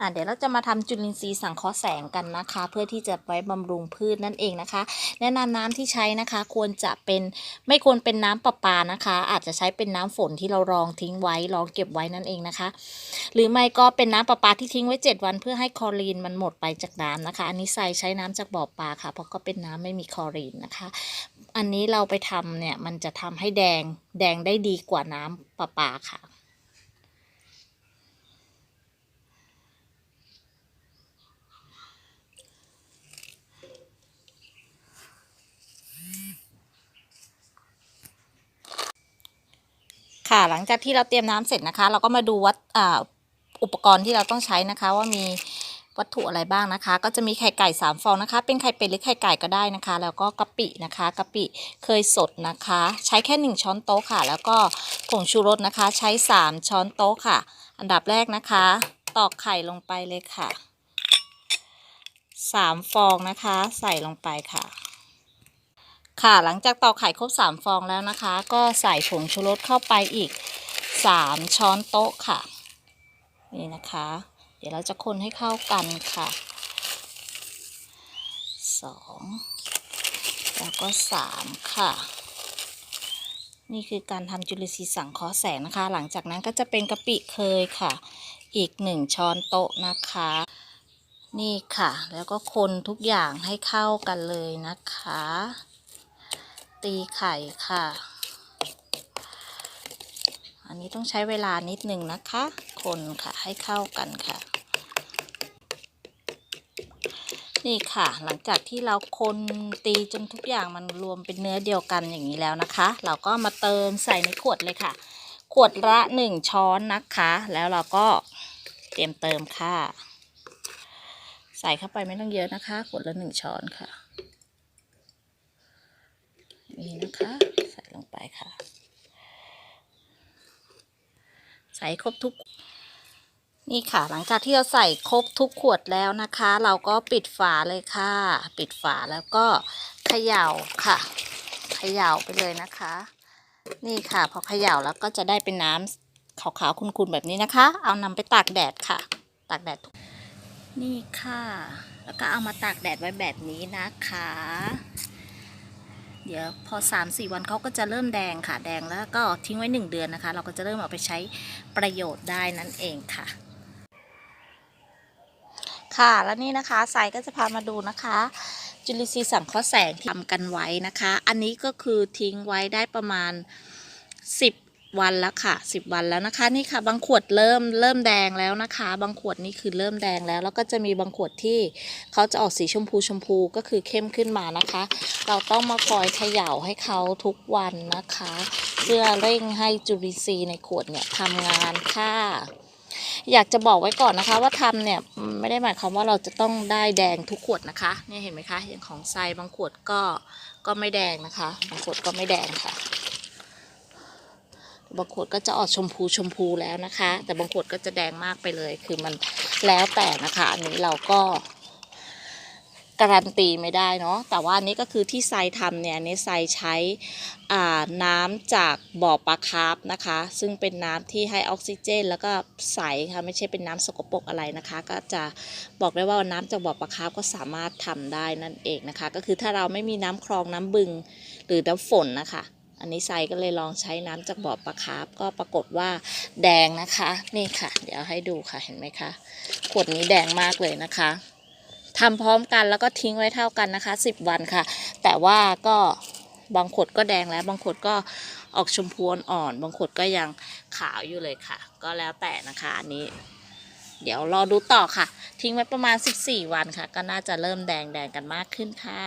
อะเดี๋ยวเราจะมาทำจุลินทรีย์สังเคราะห์แสงกันนะคะ เพื่อที่จะไว้บำรุงพืชนั่นเองนะคะ แนะนำน้ำที่ใช้นะคะ ควรจะเป็นไม่ควรเป็นน้ำประปานะคะ อาจจะใช้เป็นน้ำฝนที่เรารองทิ้งไว้รองเก็บไว้นั่นเองนะคะ หรือไม่ก็เป็นน้ำประปาที่ทิ้งไว้ 7 วัน เพื่อให้คลอรีนมันหมดไปจากน้ำนะคะ อันนี้ใส่ใช้น้ำจากบ่อปลาค่ะ เพราะก็เป็นน้ำไม่มีคลอรีนนะคะ อันนี้เราไปทำเนี่ยมันจะทำให้แดงแดงได้ดีกว่าน้ำประปาค่ะ ค่ะหลังจากที่เราเตรียมน้ำเสร็จนะคะ เราก็มาดูวัดอุปกรณ์ที่เราต้องใช้นะคะ ว่ามีวัตถุอะไรบ้างนะคะ ก็จะมีไข่ไก่สามฟองนะคะ เป็นไข่เป็ดหรือไข่ไก่ก็ได้นะคะ แล้วก็กะปินะคะกะปิเคยสดนะคะ ใช้แค่หนึ่งช้อนโต๊ะค่ะ แล้วก็ผงชูรสนะคะ ใช้สามช้อนโต๊ะค่ะ อันดับแรกนะคะ ตอกไข่ลงไปเลยค่ะสามฟองนะคะ ใส่ลงไปค่ะ ค่ะหลังจากตอกไข่ครบสามฟองแล้วนะคะ ก็ใส่ผงชูรสเข้าไปอีกสามช้อนโต๊ะค่ะ นี่นะคะ เดี๋ยวเราจะคนให้เข้ากันค่ะสองแล้วก็สามค่ะ นี่คือการทำจุลินทรีย์สังเคราะห์แสงนะคะ หลังจากนั้นก็จะเป็นกะปิเคยค่ะ อีกหนึ่งช้อนโต๊ะนะคะนี่ค่ะ แล้วก็คนทุกอย่างให้เข้ากันเลยนะคะ ตีไข่ค่ะ อันนี้ต้องใช้เวลานิดหนึ่งนะคะ คนค่ะให้เข้ากันค่ะ นี่ค่ะ หลังจากที่เราคนตีจนทุกอย่างมันรวมเป็นเนื้อเดียวกันอย่างนี้แล้วนะคะ เราก็มาเติมใส่ในขวดเลยค่ะ ขวดละหนึ่งช้อนนะคะ แล้วเราก็เตรียมเติมค่ะ ใส่เข้าไปไม่ต้องเยอะนะคะ ขวดละหนึ่งช้อนค่ะ นี่นะคะ ใส่ลงไปค่ะ ใส่ครบทุก นี่ค่ะ หลังจากที่เราใส่ครบทุกขวดแล้วนะคะ เราก็ปิดฝาเลยค่ะ ปิดฝาแล้วก็เขย่าค่ะเขย่าไปเลยนะคะ นี่ค่ะ พอเขย่าแล้วก็จะได้เป็นน้ำขาวๆขุ่นๆแบบนี้นะคะ เอานำไปตากแดดค่ะ ตากแดดนี่ค่ะ แล้วก็เอามาตากแดดไว้แบบนี้นะคะ เดี๋ยวพอ 3 4 วันเขาก็จะเริ่มแดงค่ะแดงแล้วก็ทิ้งไว้ 1 เดือนนะคะ เราก็จะเริ่มเอาไปใช้ประโยชน์ได้นั่นเองค่ะ ค่ะแล้วนี่นะคะสายก็จะพามาดูนะคะจุลินทรีย์สังเคราะห์แสงที่ทำกันไว้นะคะ อันนี้ก็คือทิ้งไว้ได้ประมาณ 10 วันแล้วค่ะ10วันแล้วนะคะนี่ค่ะ บางขวดเริ่มเริ่มแดงแล้วนะคะ บางขวดนี่คือเริ่มแดงแล้ว แล้วก็จะมีบางขวดที่เขาจะออกสีชมพูชมพูก็คือเข้มขึ้นมานะคะ เราต้องมาคอยเขย่าให้เขาทุกวันนะคะ เพื่อเร่งให้จุลินทรีย์ในขวดเนี่ยทำงานค่ะอยากจะบอกไว้ก่อนนะคะ ว่าทำเนี่ยไม่ได้หมายความว่าเราจะต้องได้แดงทุกขวดนะคะเนี่ยเห็นไหมคะอย่างของไซบางขวดก็ก็ไม่แดงนะคะ บางขวดก็ไม่แดงค่ะ บางขวดก็จะออกชมพูชมพูแล้วนะคะ แต่บางขวดก็จะแดงมากไปเลย คือมันแล้วแต่นะคะ อันนี้เราก็การันตีไม่ได้เนาะแต่ว่านนี้ก็คือที่ไซทำเนี่ยนนี้ไซใช้น้ำจากบ่อปลาคาร์ฟนะคะ ซึ่งเป็นน้ำที่ให้ออกซิเจน แล้วก็ใสค่ะไม่ใช่เป็นน้ำสกปรกอะไรนะคะ ก็จะบอกได้ว่าน้ำจากบ่อปลาคาร์ฟก็สามารถทำได้นั่นเองนะคะ ก็คือถ้าเราไม่มีน้ำคลองน้ำบึงหรือน้ำฝนนะคะ อันนี้ไซก็เลยลองใช้น้ำจากบ่อปลาคาร์ฟก็ปรากฏว่าแดงนะคะ นี่ค่ะ เดี๋ยวให้ดูค่ะเห็นไหมคะ ขวดนี้แดงมากเลยนะคะทำพร้อมกันแล้วก็ทิ้งไว้เท่ากันนะคะ 10 วันค่ะ แต่ว่าก็บางขวดก็แดงแล้ว บางขวดก็ออกชมพูอ่อน บางขวดก็ยังขาวอยู่เลยค่ะ ก็แล้วแต่นะคะอันนี้ เดี๋ยวรอดูต่อค่ะ ทิ้งไว้ประมาณ 14 วันค่ะ ก็น่าจะเริ่มแดงแดงกันมากขึ้นค่ะ